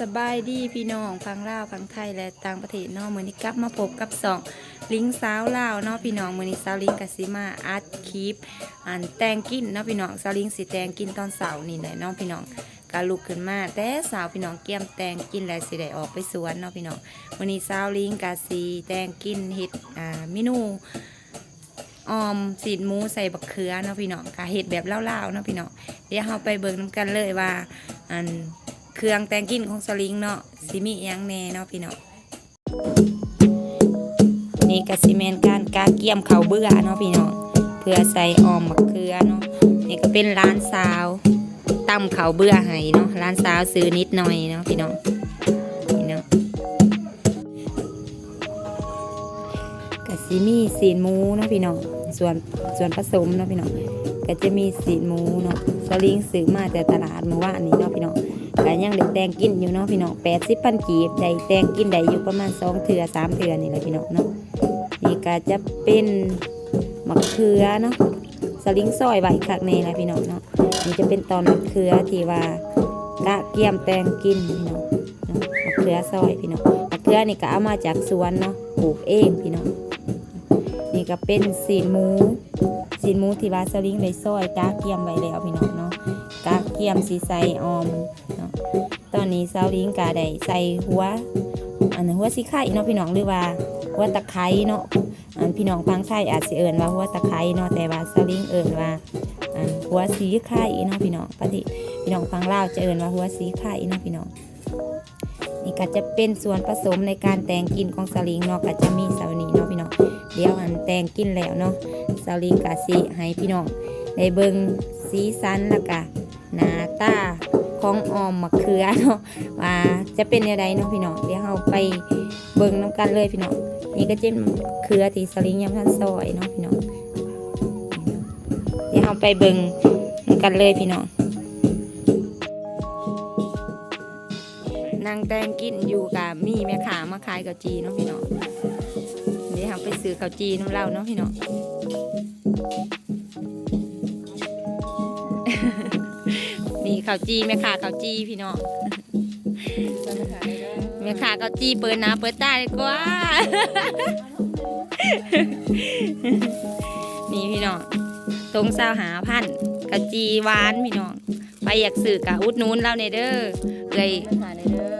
สบายดีพี่น้องพังลาวพังไทยและต่างประเทศเนาะมือนี้กลับมาพบกับสองลิงสาวลาวเนาะพี่น้องมือนี้สาวลิงกัสิมาอัดคลิปอันแตงกินเนาะพี่น้องสาวลิงสิแตงกินตอนเสาร์นี่แหละเนาะพี่น้องก็ลุกขึ้นมาแต่สาวพี่น้องเกี่ยมแตงกินแล้วสิได้ออกไปสวนเนาะพี่น้องมือนี้สาวลิงกัสิแตงกินเฮ็ดอ่าเมนูออมสีดหมูใส่บักเขือเนาะพี่น้องกะเห็ดแบบเล่าๆเนาะพี่น้องเดี๋ยวเราไปเบิ่งน้ำกันเลยว่าอัน เครื่องแต่งกินของสลิงเนาะสิมีอิยังแน่เนาะพี่เน้องนี่กะสิเมนการกาเกี่ยมเขาเบื่อเนาะพี่เน้องเพื่อใส่ออมบักเขือเนาะนี่ก็เป็นร้านสาวตำเขาเบื่อให้เนาะร้านสาวซื้อนิดหน่อยเนาะพี่น้องนี่เนาะก็สิมีสีนหมูเนาะพี่น้องส่วนส่วนผสมเนาะพี่น้องก็จะมีสีนหมูเนาะสลิงซื้อมาแต่ตลาดเมื่อวานนี้เนาะพี่น้อง ก็ยังได้แตงกินอยู่เนาะพี่น้องแปดสิบพันกีบได้แตงกินได้อยู่ประมาณสองเถื่อสามเถื่อนี่แหละพี่น้องเนาะนี่ก็จะเป็นมะเขือเนาะสลิงซอยไว้คักในแหละพี่น้องเนาะนี่จะเป็นตอนมะเขือที่ว่ากะเกียมแตงกินพี่น้องเนาะมะเขือซอยพี่น้องมะเขือนี่ก็เอามาจากสวนเนาะปลูกเองพี่น้องนี่ก็เป็นสีนหมูสีนหมูที่ว่าสลิงได้ซอยกากเกียมไว้แล้วพี่น้องเนาะกากเกียมสีใสออม ตอนนี้สลิงก็ได้ใส่หัวอันหัวสีไข่เนาะพี่น้องหรือว่าหัวตะไคร้เนาะอันพี่น้องพังไทยอาจจะเอิญว่าหัวตะไคร้เนาะแต่ว่าสลิงเอิญว่าอันหัวสีไข่เนาะพี่น้องปกติพี่น้องฟังลาวจะเอิญว่าหัวสีไข่เนาะพี่น้องนี่ก็จะเป็นส่วนผสมในการแต่งกินของสลิงเนาะก็จะมีสาวนี้เนาะพี่น้องเดี๋ยวอันแต่งกินแล้วเนาะสาลิงกาสิให้พี่น้องได้เบิงสีสันแล้วก็หน้าตา ของออมมะเขือเนาะว่าจะเป็นยังไงเนาะพี่น้องเดี๋ยวเราไปเบิงน้ำกันเลยพี่น้องนี่ก็จะเป็นมะเขือที่สลิงยังทันซอยเนาะพี่น้องเดี๋ยวเราไปเบิงน้ำกันเลยพี่น้องนางแตงกินอยู่กับมีแม่ขามาขายกับจีเนาะพี่น้องเดี๋ยวเราไปซื้อข้าวจีน้ำเหล้าเนาะพี่น้อง ข้าวจีแม่ค้าข้าวจีพี่น้องแม่ค้าข้าวจีเปิดหน้าเปิดตาดีกว่า นี่พี่น้องตรงซาวหาพันข้าวจีหวานพี่น้องไปอยากซื้อกะอุดหนูนเล่าในเด้อเลย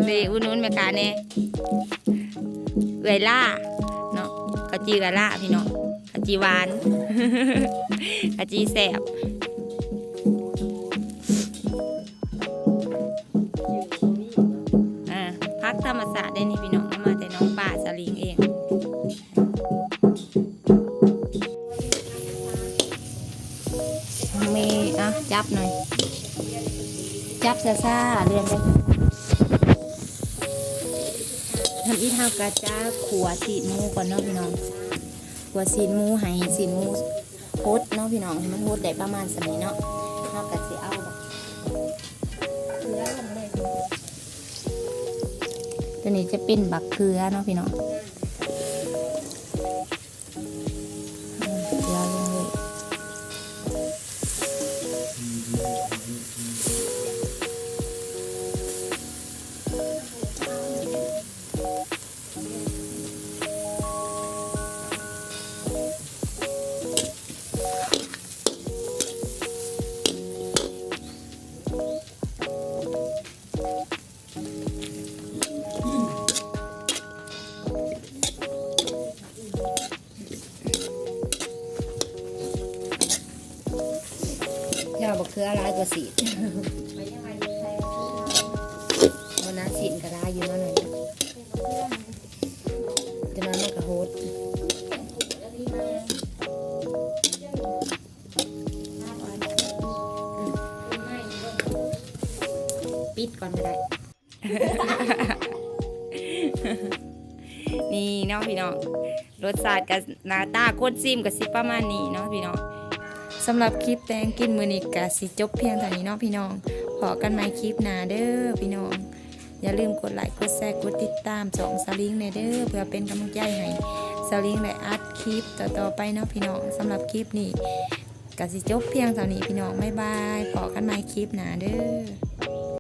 เลยอุดหนูนแม่ค้าเนี่ยเลยล่าเนาะกะจีกะละพี่น้องกะจีหวานกะจีแสบ จับหน่อย จับซาซาเรียนได้ทำอีเท่ากระจ้าขัวสีดมูก่อนเนาะพี่น้องขัวสีดมูให้สีดมูโฮดเนาะพี่น้องให้มันโฮดได้ประมาณสมัยเนาะเท่ากับสีเอาบักเกลือลงเลยตัวนี้จะเป็นบักเกลือเนาะพี่น้อง ขือร้ายกว่าสีดวันนั้นสีดก็ได้อยู่นั่นเลยจะนั้นมันก็โฮดปิดก่อนก็ได้ นี่เนาะพี่น้องรสชาติกับหน้าตาโคตรซิมกับสิประมาณนี้เนาะพี่น้อง สำหรับคลิปแตงกินมือนี้กะสิจบเพียงเท่านี้เนาะพี่น้องพอกันใหม่คลิปหน้าเด้อพี่น้อง อย่าลืมกดไลค์กดแชร์กดติดตามสองสลิงในเด้อเพื่อเป็นกำลังใจให้สลิงและอัดคลิปต่อๆไปเนาะพี่น้องสำหรับคลิปนี้กะสิจบเพียงเท่านี้พี่น้องบ๊ายบายพอกันใหม่คลิปหน้าเด้อ